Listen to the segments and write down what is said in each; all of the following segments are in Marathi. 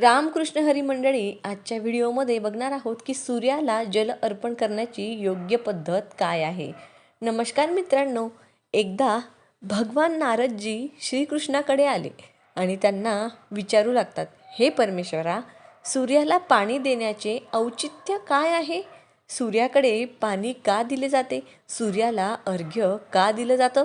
रामकृष्ण हरी मंडळी आजच्या व्हिडिओमध्ये बघणार आहोत की सूर्याला जल अर्पण करण्याची योग्य पद्धत काय आहे. नमस्कार मित्रांनो एकदा भगवान नारदजी श्रीकृष्णाकडे आले आणि त्यांना विचारू लागतात हे परमेश्वरा सूर्याला पाणी देण्याचे औचित्य काय आहे? सूर्याकडे पाणी का दिले जाते? सूर्याला अर्घ्य का दिलं जातं?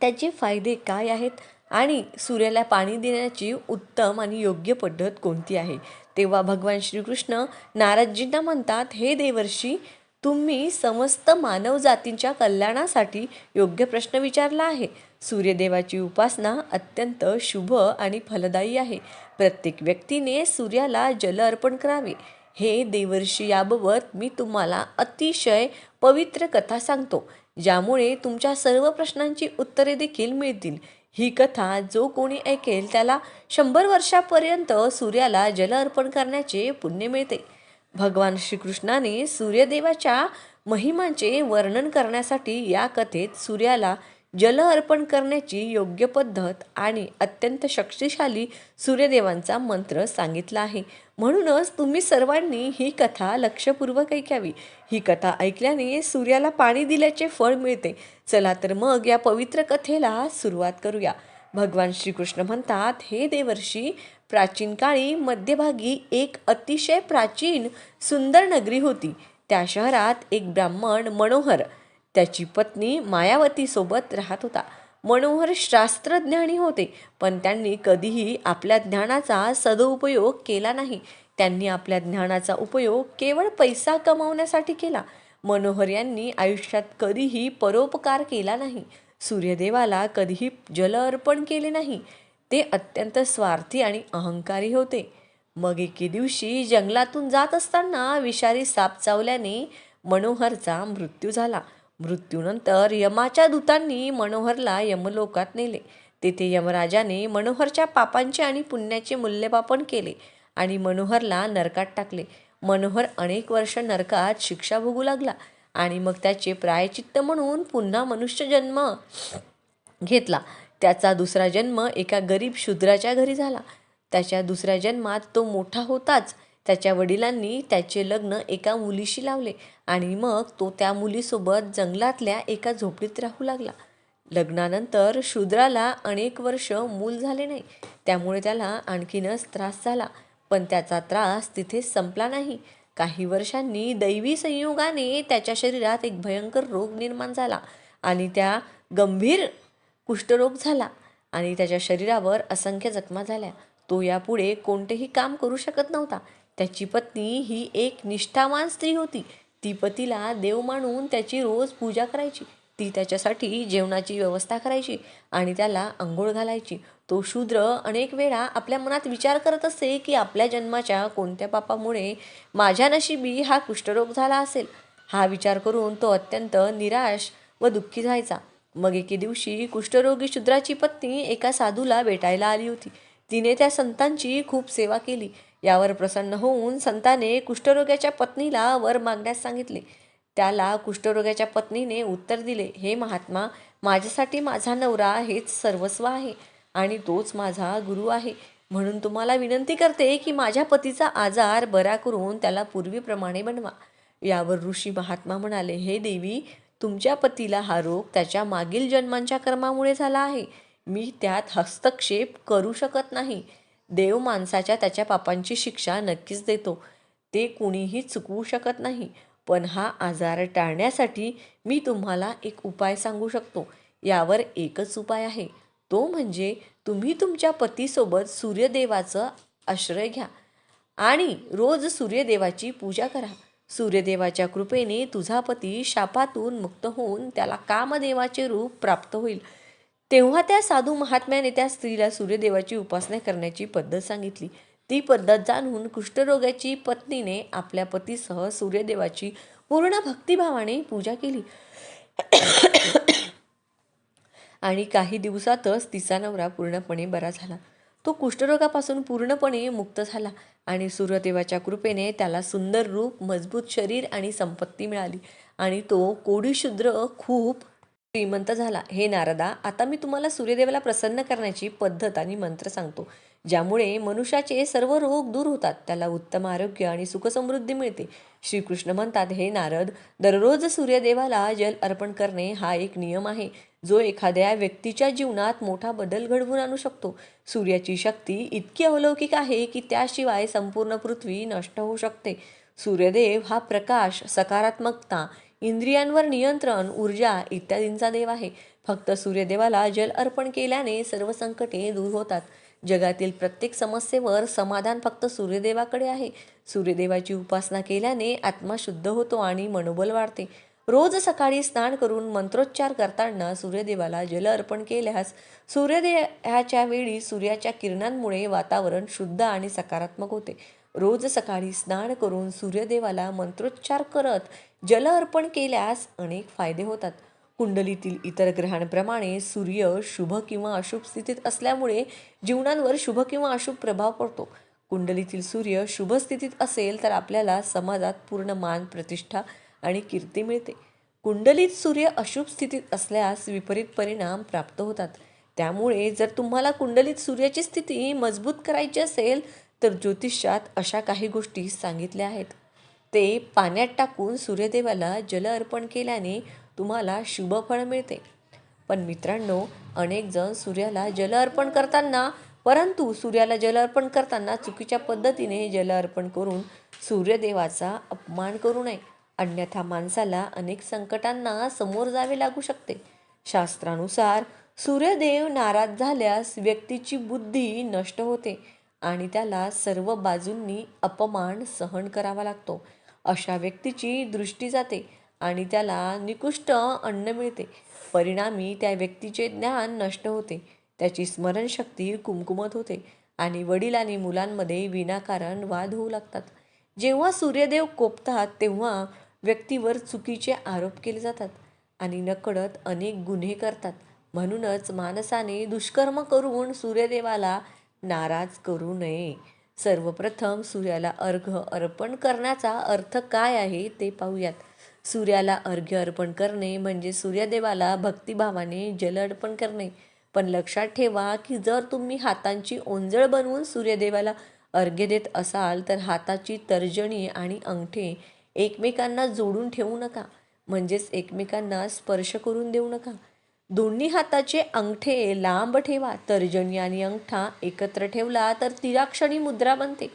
त्याचे फायदे काय आहेत? आणि सूर्याला पाणी देण्याची उत्तम आणि योग्य पद्धत कोणती आहे? तेव्हा भगवान श्रीकृष्ण नारदजींना म्हणतात हे देवर्षी तुम्ही समस्त मानव जातींच्या कल्याणासाठी योग्य प्रश्न विचारला आहे. सूर्यदेवाची उपासना अत्यंत शुभ आणि फलदायी आहे. प्रत्येक व्यक्तीने सूर्याला जल अर्पण करावे. हे देवर्षी याबाबत मी तुम्हाला अतिशय पवित्र कथा सांगतो. ज्यामुळे तुमच्या सर्व प्रश्नांची उत्तरे देखील मिळतील. ही कथा जो कोणी ऐकेल त्याला शंभर वर्षापर्यंत सूर्याला जल अर्पण करण्याचे पुण्य मिळते. भगवान श्रीकृष्णाने सूर्यदेवाच्या महिमांचे वर्णन करण्यासाठी या कथेत सूर्याला जल अर्पण करण्याची योग्य पद्धत आणि अत्यंत शक्तिशाली सूर्यदेवांचा मंत्र सांगितला आहे. म्हणूनच तुम्ही सर्वांनी ही कथा लक्षपूर्वक ऐकावी. ही कथा ऐकल्याने सूर्याला पाणी दिल्याचे फळ मिळते. चला तर मग या पवित्र कथेला सुरुवात करूया. भगवान श्रीकृष्ण म्हणतात हे देवर्षी प्राचीन काळी मध्यभागी एक अतिशय प्राचीन सुंदर नगरी होती. त्या शहरात एक ब्राह्मण मनोहर त्याची पत्नी मायावतीसोबत राहत होता. मनोहर शास्त्रज्ञानी होते पण त्यांनी कधीही आपल्या ज्ञानाचा सदुपयोग केला नाही. त्यांनी आपल्या ज्ञानाचा उपयोग केवळ पैसा कमावण्यासाठी केला. मनोहर यांनी आयुष्यात कधीही परोपकार केला नाही. सूर्यदेवाला कधीही जल अर्पण केले नाही. ते अत्यंत स्वार्थी आणि अहंकारी होते. मग एके दिवशी जंगलातून जात असताना विषारी साप चावल्याने मनोहरचा मृत्यू झाला. मृत्यूनंतर यमाच्या दूतांनी मनोहरला यमलोकात नेले. तेथे यमराजाने मनोहरच्या पापांचे आणि पुण्याचे मूल्यमापन केले आणि मनोहरला नरकात टाकले. मनोहर अनेक वर्ष नरकात शिक्षा भोगू लागला आणि मग त्याचे प्रायचित्त म्हणून पुन्हा मनुष्य जन्म घेतला. त्याचा दुसरा जन्म एका गरीब शूद्राच्या घरी झाला. त्याच्या दुसऱ्या जन्मात तो मोठा होताच त्याच्या वडिलांनी त्याचे लग्न एका मुलीशी लावले आणि मग तो त्या मुलीसोबत जंगलातल्या एका झोपडीत राहू लागला. लग्नानंतर शूद्राला अनेक वर्ष मूल झाले नाही. त्यामुळे त्याला आणखीनच त्रास झाला. पण त्याचा त्रास तिथेच संपला नाही. काही वर्षांनी दैवी संयोगाने त्याच्या शरीरात एक भयंकर रोग निर्माण झाला आणि त्या गंभीर कुष्ठरोग झाला आणि त्याच्या शरीरावर असंख्य जखमा झाल्या. तो यापुढे कोणतेही काम करू शकत नव्हता. त्याची पत्नी ही एक निष्ठावान स्त्री होती. ती पतीला देव मानून त्याची रोज पूजा करायची. ती त्याच्यासाठी जेवणाची व्यवस्था करायची आणि त्याला आंघोळ घालायची. तो शूद्र अनेक वेळा आपल्या मनात विचार करत असे की आपल्या जन्माच्या कोणत्या पापामुळे माझ्या नशिबी हा कुष्ठरोग झाला असेल. हा विचार करून तो अत्यंत निराश व दुःखी जायचा मग एके दिवशी कुष्ठरोगी शूद्राची पत्नी एका साधूला भेटायला आली होती. तिने त्या संतांची खूप सेवा केली. यावर प्रसन्न होऊन संताने कुष्ठरोग्याच्या पत्नीला वर मागण्यास सांगितले. त्याला कुष्ठरोग्याच्या पत्नीने उत्तर दिले हे महात्मा माझ्यासाठी माझा नवरा हेच सर्वस्व आहे आणि तोच माझा गुरु आहे. म्हणून तुम्हाला विनंती करते की माझ्या पतीचा आजार बरा करून त्याला पूर्वीप्रमाणे बनवा. यावर ऋषी महात्मा म्हणाले हे देवी तुमच्या पतीला हा रोग त्याच्या मागील जन्मांच्या कर्मामुळे झाला आहे. मी त्यात हस्तक्षेप करू शकत नाही. देव माणसाच्या त्याच्या पापांची शिक्षा नक्कीच देतो. ते कुणीही चुकवू शकत नाही. पण हा आजार टाळण्यासाठी मी तुम्हाला एक उपाय सांगू शकतो. यावर एकच उपाय आहे. तो म्हणजे तुम्ही तुमच्या पतीसोबत सूर्यदेवाचं आश्रय घ्या. आणि रोज सूर्यदेवाची पूजा करा. सूर्यदेवाच्या कृपेने तुझा पती शापातून मुक्त होऊन त्याला कामदेवाचे रूप प्राप्त होईल. तेव्हा त्या साधू महात्म्याने त्या स्त्रीला सूर्यदेवाची उपासना करण्याची पद्धत सांगितली. ती पद्धत जाणून कुष्ठरोगाची पत्नीने आपल्या पतीसह सूर्यदेवाची पूर्ण भक्तिभावाने पूजा केली. आणि काही दिवसातच तिचा नवरा पूर्णपणे बरा झाला. तो कुष्ठरोगापासून पूर्णपणे मुक्त झाला आणि सूर्यदेवाच्या कृपेने त्याला सुंदर रूप मजबूत शरीर आणि संपत्ती मिळाली. आणि तो कोडीशूद्र खूप श्रीमंत झाला. हे नारदा आता मी तुम्हाला सूर्यदेवाला प्रसन्न करण्याची पद्धत आणि मंत्र सांगतो. ज्यामुळे मनुष्याचे सर्व रोग दूर होतात. त्याला उत्तम आरोग्य आणि सुखसमृद्धी मिळते. श्रीकृष्ण म्हणतात हे नारद दररोज सूर्यदेवाला जल अर्पण करणे हा एक नियम आहे. जो एखाद्या व्यक्तीच्या जीवनात मोठा बदल घडवून आणू शकतो. सूर्याची शक्ती इतकी अलौकिक आहे की त्याशिवाय संपूर्ण पृथ्वी नष्ट होऊ शकते. सूर्यदेव हा प्रकाश सकारात्मकता इंद्रियांवर नियंत्रण ऊर्जा इत्यादींचा देव आहे. फक्त सूर्यदेवाला जल अर्पण केल्याने सर्व संकटे दूर होतात. जगातील प्रत्येक समस्येवर समाधान फक्त सूर्यदेवाकडे आहे. सूर्यदेवाची उपासना केल्याने आत्मा शुद्ध होतो आणि मनोबल वाढते. रोज सकाळी स्नान करून मंत्रोच्चार करताना सूर्यदेवाला जल अर्पण केल्यास सूर्योदयाच्या वेळी सूर्याच्या किरणांमुळे वातावरण शुद्ध आणि सकारात्मक होते. रोज सकाळी स्नान करून सूर्यदेवाला मंत्रोच्चार करत जल अर्पण केल्यास अनेक फायदे होतात. कुंडलीतील इतर ग्रहांप्रमाणे सूर्य शुभ किंवा अशुभ स्थितीत असल्यामुळे जीवनांवर शुभ किंवा अशुभ प्रभाव पडतो. कुंडलीतील सूर्य शुभ स्थितीत असेल तर आपल्याला समाजात पूर्ण मान प्रतिष्ठा आणि कीर्ती मिळते. कुंडलीत सूर्य अशुभ स्थितीत असल्यास विपरीत परिणाम प्राप्त होतात. त्यामुळे जर तुम्हाला कुंडलीत सूर्याची स्थिती मजबूत करायची असेल तर ज्योतिषात अशा काही गोष्टी सांगितल्या आहेत. ते पाण्यात टाकून सूर्यदेवाला जल अर्पण केल्याने तुम्हाला शुभफळ मिळते. पण मित्रांनो अनेक जण सूर्याला जल अर्पण करताना परंतु सूर्याला जल अर्पण करताना चुकीच्या पद्धतीने जल अर्पण करून सूर्यदेवाचा अपमान करू नये. अन्यथा माणसाला अनेक संकटांना समोर जावे लागू शकते. शास्त्रानुसार सूर्यदेव नाराज झाल्यास व्यक्तीची बुद्धी नष्ट होते. आणि त्याला सर्व बाजूंनी अपमान सहन करावा लागतो. अशा व्यक्तीची दृष्टी जाते आणि त्याला निकृष्ट अन्न मिळते. परिणामी त्या व्यक्तीचे ज्ञान नष्ट होते. त्याची स्मरणशक्ती कुमकुमत होते आणि वडील आणि मुलांमध्ये विनाकारण वाद होऊ लागतात. जेव्हा सूर्यदेव कोपतात तेव्हा व्यक्तीवर चुकीचे आरोप केले जातात आणि नकळत अनेक गुन्हे करतात. म्हणूनच माणसाने दुष्कर्म करून सूर्यदेवाला नाराज करू नये. सर्वप्रथम सूर्याला अर्घ अर्पण करण्याचा अर्थ काय आहे ते पाहूयात. सूर्याला अर्घ्य अर्पण करणे म्हणजे सूर्यदेवाला भक्तिभावाने जल अर्पण करणे. पण लक्षात ठेवा की जर तुम्ही हातांची ओंजळ बनवून सूर्यदेवाला अर्घ्य देत असाल तर हाताची तर्जनी आणि अंगठे एकमेकांना जोडून ठेवू नका. म्हणजेच एकमेकांना स्पर्श करून देऊ नका. दोन्ही हाताचे अंगठे लांब ठेवा. तर्जनी आणि अंगठा एकत्र ठेवला तर तिराक्षणी मुद्रा बनते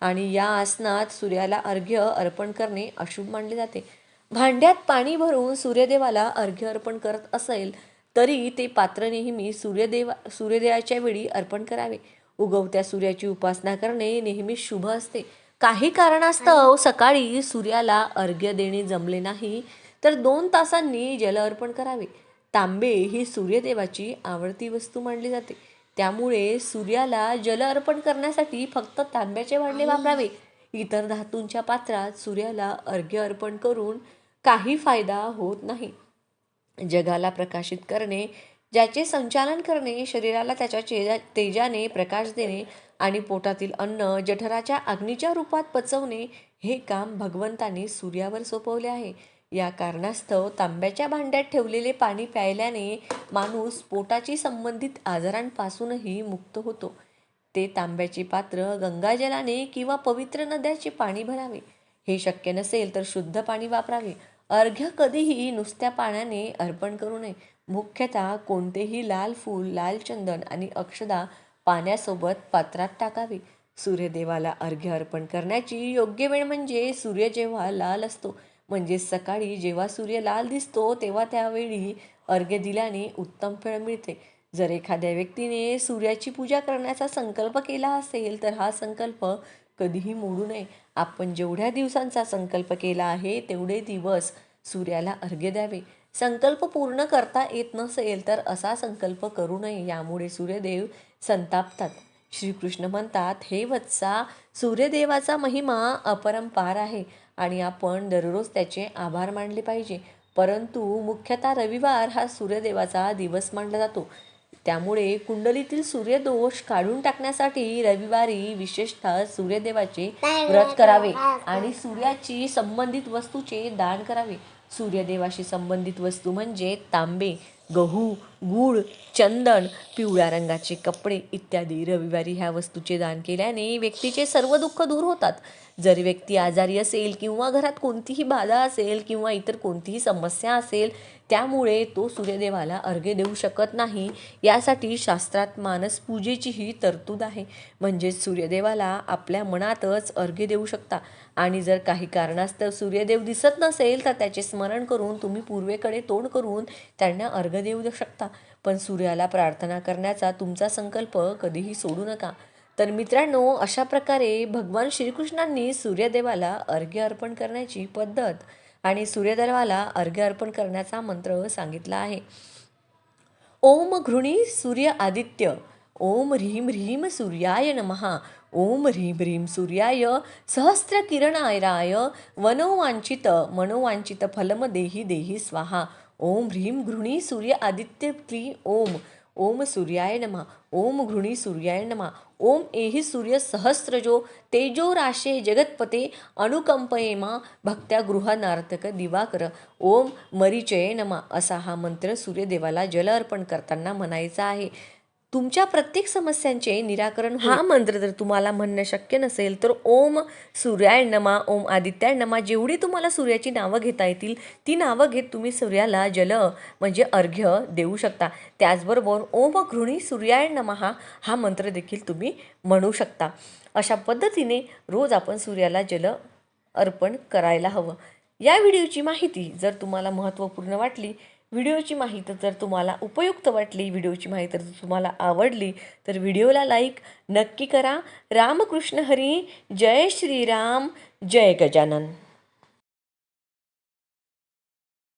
आणि या आसनात सूर्याला अर्घ्य अर्पण करणे अशुभ मानले जाते. भांड्यात पाणी भरून सूर्यदेवाला अर्घ्य अर्पण करत असेल तरी ते पात्र नेहमी सूर्यदेवा सूर्योदयाच्या वेळी अर्पण करावे. उगवत्या सूर्याची उपासना करणे नेहमी शुभ असते. काही कारणास्तव सकाळी सूर्याला अर्घ्य देणे जमले नाही तर दोन तासांनी जल अर्पण करावे. तांबे ही सूर्यदेवाची आवडती वस्तू मानली जाते. त्यामुळे सूर्याला जल अर्पण करण्यासाठी फक्त तांब्याचे भांडे वापरावे. इतर धातूंच्या पात्रात सूर्याला अर्घ्य अर्पण करून काही फायदा होत नाही. जगाला प्रकाशित करणे ज्याचे संचालन करणे शरीराला त्याच्या चेजा तेजाने प्रकाश देणे आणि पोटातील अन्न जठराच्या अग्नीच्या रूपात पचवणे हे काम भगवंताने सूर्यावर सोपवले आहे. या कारणास्तव तांब्याच्या भांड्यात ठेवलेले पाणी प्यायल्याने माणूस पोटाची संबंधित आजारांपासूनही मुक्त होतो. ते तांब्याचे पात्र गंगाजलाने किंवा पवित्र नद्याचे पाणी भरावे. हे शक्य नसेल तर शुद्ध पाणी वापरावे. अर्घ्य कधीही नुसत्या पाण्याने अर्पण करू नये. मुख्यतः कोणतेही लाल फूल लाल चंदन आणि अक्षदा पाण्यासोबत पात्रात टाकावे. सूर्यदेवाला अर्घ्य अर्पण करण्याची योग्य वेळ म्हणजे सूर्य जेव्हा लाल असतो म्हणजे सकाळी जेव्हा सूर्य लाल दिसतो तेव्हा त्यावेळी अर्घ्य दिल्याने उत्तम फळ मिळते. जर एखाद्या व्यक्तीने सूर्याची पूजा करण्याचा संकल्प केला असेल तर हा संकल्प कधीही मोडू नये. आपण जेवढ्या दिवसांचा संकल्प केला आहे तेवढे दिवस सूर्याला अर्घ्य द्यावे. संकल्प पूर्ण करता येत नसेल तर असा संकल्प करू नये. यामुळे सूर्यदेव संतापतात. श्रीकृष्ण म्हणतात हे वत्सा सूर्यदेवाचा महिमा अपरंपार आहे. आणि आपण दररोज त्याचे आभार मानले पाहिजे. परंतु मुख्यतः रविवार हा सूर्यदेवाचा दिवस मानला जातो. त्यामुळे कुंडलीतील सूर्यदोष काढून टाकण्यासाठी रविवारी विशेषतः सूर्यदेवाचे व्रत करावे आणि सूर्याची संबंधित वस्तूचे दान करावे. सूर्यदेवाशी संबंधित वस्तू म्हणजे तांबे गहू गूळ चंदन पिवळ्या रंगाचे कपडे इत्यादी रविवारी ह्या वस्तूचे दान केल्याने व्यक्तीचे सर्व दुःख दूर होतात. जर व्यक्ती आजारी असेल किंवा घरात कोणतीही बाधा असेल किंवा इतर कोणतीही समस्या असेल त्यामुळे तो सूर्यदेवाला अर्घ्य देऊ शकत नाही. यासाठी शास्त्रात मानस पूजेचीही तरतूद आहे. म्हणजेच सूर्यदेवाला आपल्या मनातच अर्घ्य देऊ शकता. आणि जर काही कारणास्तव सूर्यदेव दिसत नसेल तर त्याचे स्मरण करून तुम्ही पूर्वेकडे तोंड करून त्यांना अर्घ्य देऊ शकता. पण सूर्याला प्रार्थना करण्याचा तुमचा संकल्प कधीही सोडू नका. तर मित्रांनो अशा प्रकारे भगवान श्रीकृष्णांनी सूर्यदेवाला अर्घ्य अर्पण करण्याची पद्धत आणि सूर्यदेवाला अर्घ्य अर्पण करण्याचा मंत्र सांगितला आहे. ओम घृणी सूर्य आदित्य ओम ह्रीं ह्रीं सूर्याय नमहा ओम ह्रीं ह्रीं सूर्याय सहस्र किरणायराय वनोवांचित मनोवांचित फलम देही देही स्वाहा ओम ह्रीं घृणी सूर्य आदित्य क्ली ओम। ओम सूर्याय नमः। ओम घृणी सूर्याय नमः। ओम एहि सूर्य सहस्रजो तेजो राशे जगतपते अनुकंपयेमा भक्त्या गृहनार्थक दिवाकर। ओम मरीचये नमा। असा हा मंत्र सूर्यदेवाला जल अर्पण करताना म्हणायचा आहे। तुमच्या प्रत्येक समस्यांचे निराकरण हा मंत्र जर तुम्हाला म्हणणं शक्य नसेल तर ओम सूर्याय नमा ओम आदित्याय नमा जेवढी तुम्हाला सूर्याची नावं घेता येतील ती नावं घेत तुम्ही सूर्याला जल म्हणजे अर्घ्य देऊ शकता. त्याचबरोबर ओम घृणी सूर्याय नमहा हा मंत्र देखील तुम्ही म्हणू शकता. अशा पद्धतीने रोज आपण सूर्याला जल अर्पण करायला हवं. या व्हिडिओची माहिती जर तुम्हाला महत्त्वपूर्ण वाटली व्हिडिओची माहिती जर तुम्हाला उपयुक्त वाटली व्हिडिओची माहिती जर तुम्हाला आवडली तर व्हिडिओला लाईक नक्की करा. रामकृष्ण हरी जय श्रीराम जय गजानन.